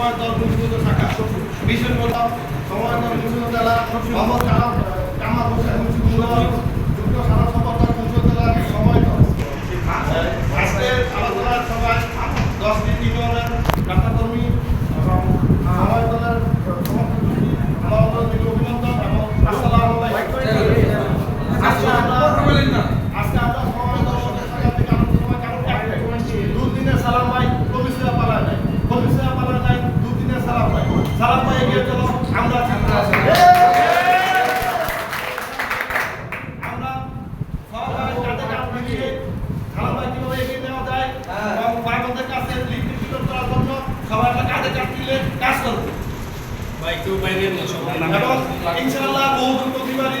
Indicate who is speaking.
Speaker 1: সময় দল মুক্তিযুদ্ধ শাখা বিশেষ সময় দল মুক্তিযুদ্ধ জেলা মোহাম্মদ কামাল হোসেন। সালাম ভাই এগিয়ে চলো আমরা চিন্তা আছি। আমরা সবাই কাঁধে কাঁধ সালাম ভাই কীভাবে এগিয়ে নেওয়া যায়? এবং ভাইবোনদের কাছে লিখতে বিতরণ করার জন্য সবাই আমরা কাঁধে কাঁধ মিলে কাজ করব এবং ইনশাআল্লাহ বহু প্রতিবারই